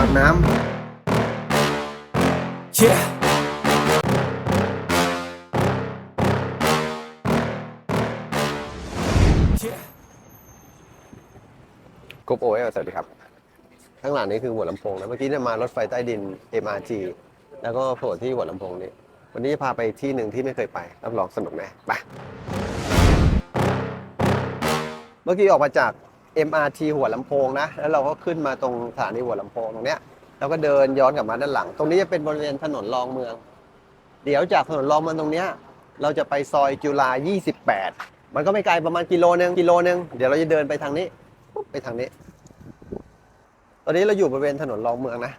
อาบน้ Yeah. ำกบโอ้ยสวัสดีครับ ข้างหลังนี้คือหัวลำโพงนะ เมื่อกี้เนี่ยมารถไฟใต้ดิน MRT แล้วก็โผล่ที่หัวลำโพงนี้วันนี้จะพาไปที่หนึ่งที่ไม่เคยไป รับรองสนุกแน่ไป เมื่อกี้ออกมาจาก MRT หัวลำโพงนะ แล้วเราก็ขึ้นมาตรงสถานีหัวลำโพงตรงเนี้ยแล้วก็เดินย้อนกลับมาด้านหลัง ตรงนี้จะเป็นบริเวณถนนรองเมือง เดี๋ยวจากถนนรองเมืองตรงเนี้ยเราจะไปซอยจุฬา28 มันก็ไม่ไกลประมาณกิโลนึงกิโลนึงเดี๋ยวเราจะเดินไปทางนี้ไปทางนี้ ตอนนี้เราอยู่บริเวณถนนรองเมืองนะ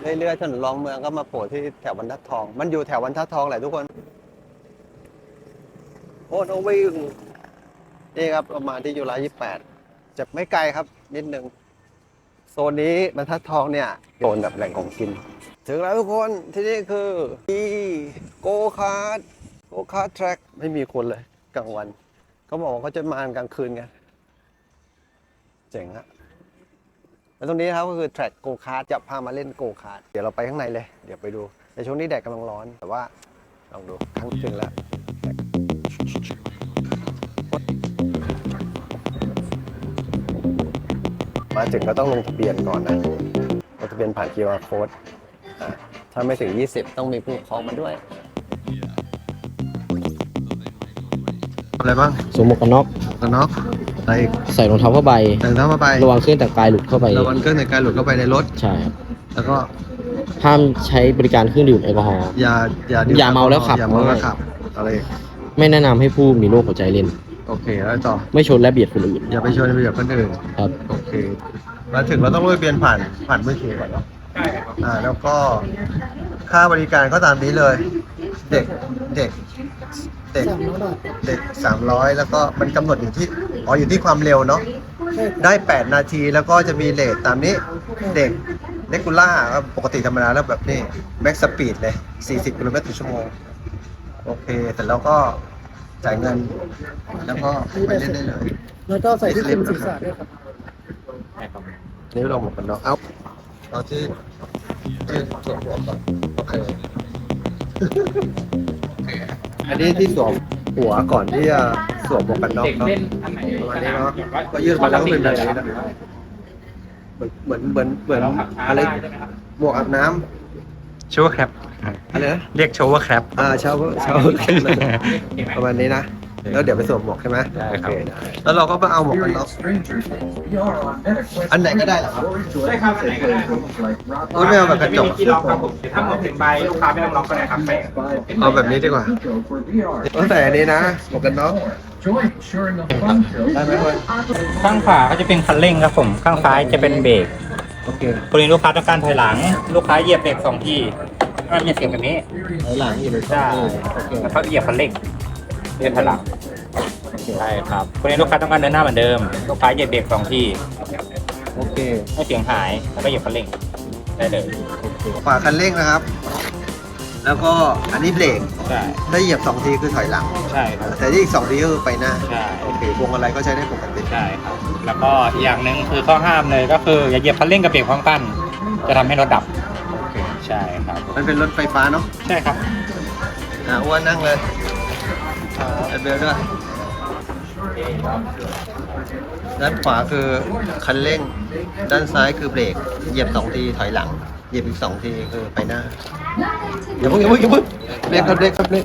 เรื่อยๆถนนรองเมืองก็มาโผล่ที่แถวบรรทัดทอง มันอยู่แถวบรรทัดทองแหละทุกคน โอ้โนวิ่งนี่ครับประมาณที่จุฬา28จะไม่ไกลครับนิดนึงโซนนี้บรรทัดทองเนี่ยโซนแบบแหล่งของกิน ถึงแล้วทุกคนที่นี่คือที่โกคาร์ดโกคาร์ดแทร็กไม่มีคนเลยกลางวันเขาบอกว่าเขาจะมากลางคืนกันเจ๋งอะแล้วตรงนี้นะครับก็คือแทร็กโกคาร์ดจะพามาเล่นโกคาร์ดเดี๋ยวเราไปข้างในเลย เดี๋ยวไปดู ในช่วงนี้แดดกำลังร้อน แต่ว่าลองดูข้างถึงแล้ว มาถึงก็ต้องลงทะเบียนก่อนนะลงทะเบียนผ่าน QR code อะถ้าไม่ถึง 20 ต้องมีผู้ปกครองมาด้วย อะไรบ้างสวมหมวกกันน็อกกันน็อกอะไรอีกใส่รองเท้าผ้าใบแต่งเท้ามาไประวังเครื่องแต่งกายหลุดเข้าไประวังเครื่องในการหลุดเข้าไปในรถ ใช่ครับแล้วก็ห้ามใช้บริการเครื่องดื่มแอลกอฮอล์ อย่าอย่าดื่อย่าเมาแล้วขับ อย่าเมาแล้วขับ อะไรอีกไม่แนะนำให้ผู้มีโรคหัวใจเล่น โอเคแล้วต่อไม่ชนและเบียดคนอื่น อย่าไปชวนไปแบบคนอื่นครับ โอเค มาถึงเราต้องลงทะเบียนผ่านผ่านมือถือก่อนเนาะอ่าแล้วก็ค่าบริการก็ตามนี้เลย เด็กเด็กเด็กเด็กสามร้อยแล้วก็มันกำหนดอยู่ที่อ๋ออยู่ที่ความเร็วเนาะได้ 8 นาทีแล้วก็จะมีเลทตามนี้เด็กเลกูล่าปกติธรรมดาแล้วแบบนี้แม็กสปีดเลย 40 กิโลเมตรต่อชั่วโมง โอเคเสร็จแล้วก็ จ่ายเงิน แล้วก็ไปเล่นได้เลยแล้วก็ใส่ที่คลุมศีรษะด้วยครับนี่เราหมดกันเนาะเอาเอาที่ที่สวมหัวก่อนโอเคอันนี้ที่สวมหัวก่อนที่จะสวมหมวกกันน็อกเนาะประมาณนี้เนาะก็ยืดมาแล้วก็เป็นแบบนี้นะเหมือนเหมือนเหมือนเหมือนอะไรหมวกอาบน้ำ ชัวร์ครับ อะไรนะเรียกโชว์ว่าครับ อ่าเช้าเช้าประมาณนี้นะ แล้วเดี๋ยวไปสวมหมวกใช่ไหมได้ครับ โอเได้แล้วเราก็มาเอาหมวกกันน็อก อันไหนก็ได้เหรอครับ ได้ครับไหนก็ได้ครับโอ้ยไม่เอาแบบกระจกมีที่ล็อกครับผมถ้าหมดถึงใบลูกค้าไม่ต้องล็อกก็ได้ครับแปะเอาแบบนี้ดีกว่าตั้งแต่อันนี้นะหมวกกันน็อก ได้ไหมเพื่อนข้างขวาก็จะเป็นคันเร่งครับผม ข้างซ้ายจะเป็นเบรก โอเคกรณีลูกค้าต้องการถอยหลัง ลูกค้าเหยียบเบรกสองทีมันจะเสียงแบบนี้ถอยหลังอีกเลยใช่แล้วก็เหยียบคันเร่งเดินถอยหลังใช่ครับกรณีลูกค้าต้องการเดินหน้าเหมือนเดิม ลูกค้าเหยียบเบรกสองทีโอเคให้เสียงหายแล้วก็เหยียบคันเร่งได้เลยขวาคันเร่งนะครับ แล้วก็อันนี้เบรกใช่ถ้าเหยียบสองทีคือถอยหลัง ใช่ครับ แต่ที่อีกสองทีก็คือไปหน้าใช่ โอเคพวงอะไรก็ใช้ได้ปกติ ใช่ครับ แล้วก็อีกอย่างหนึ่งคือข้อห้ามเลยก็คืออย่าเหยียบคันเร่งกับเบรกพร้อมกัน จะทำให้รถดับ โอเค ใช่ครับ มันเป็นรถไฟฟ้าเนาะใช่ครับ อะอ้วนนั่งเลยไอเบลด้วยด้านขวาคือคันเร่ง ด้านซ้ายคือเบรก เหยียบสองทีถอยหลัง เหยียบอีกสองทีคือไปหน้าอย่าเพิ่งอย่าเพิ่งอย่าเพิ่งเบรกครับเบรกครับเบรก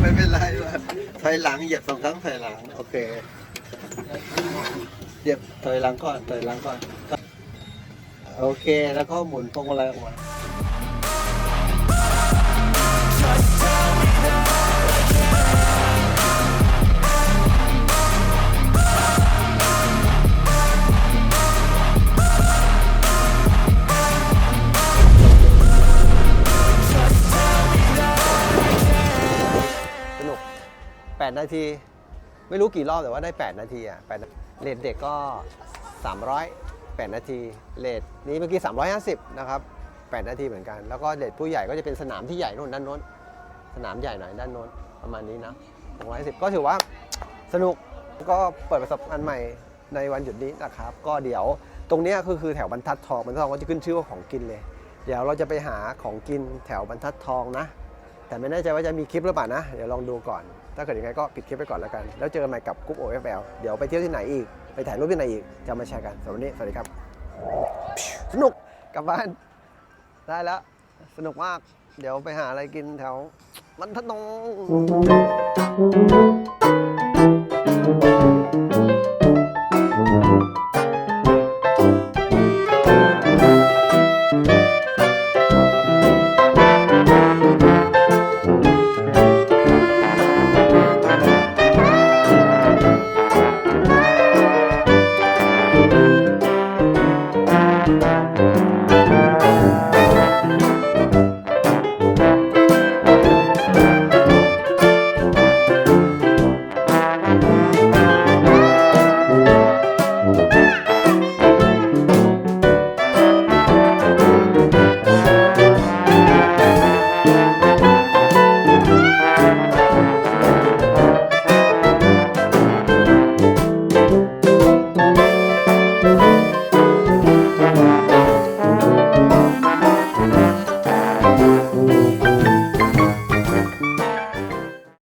ไม่เป็นไรวะถอยหลังเหยียบสองครั้งถอยหลัง โอเค เหยียบถอยหลังก่อนถอยหลังก่อน โอเค แล้วก็หมุนพวงมาลัยออกมา นาที ไม่รู้กี่รอบแต่ว่าได้ 8 นาทีอะ8เลทเด็กก็ 300 8 นาที เลทนี้เมื่อกี้ 350 นะครับ 8 นาทีเหมือนกัน แล้วก็เลทผู้ใหญ่ก็จะเป็นสนามที่ใหญ่นู่นด้านโน้น สนามใหญ่หน่อยด้านโน้นประมาณนี้นะ210 ก็ถือว่าสนุกก็เปิดประสบการณ์ใหม่ในวันหยุดนี้นะครับ ก็เดี๋ยวตรงนี้คือคือแถวบรรทัดทองบรรทัดทองก็จะขึ้นชื่อว่าของกินเลย เดี๋ยวเราจะไปหาของกินแถวบรรทัดทองนะ แต่ไม่แน่ใจว่าจะมีคลิปหรือเปล่านะ เดี๋ยวลองดูก่อน ถ้าเกิดยังไงก็ปิดคลิปไปก่อนแล้วกัน แล้วเจอกันใหม่กับกรุ๊ป OFL เดี๋ยวไปเที่ยวที่ไหนอีก ไปถ่ายรูปที่ไหนอีก จะมาแชร์กันสำหรับวันนี้ สวัสดีครับ สนุก กลับบ้าน ได้แล้ว สนุกมาก เดี๋ยวไปหาอะไรกินแถวบรรทันทนง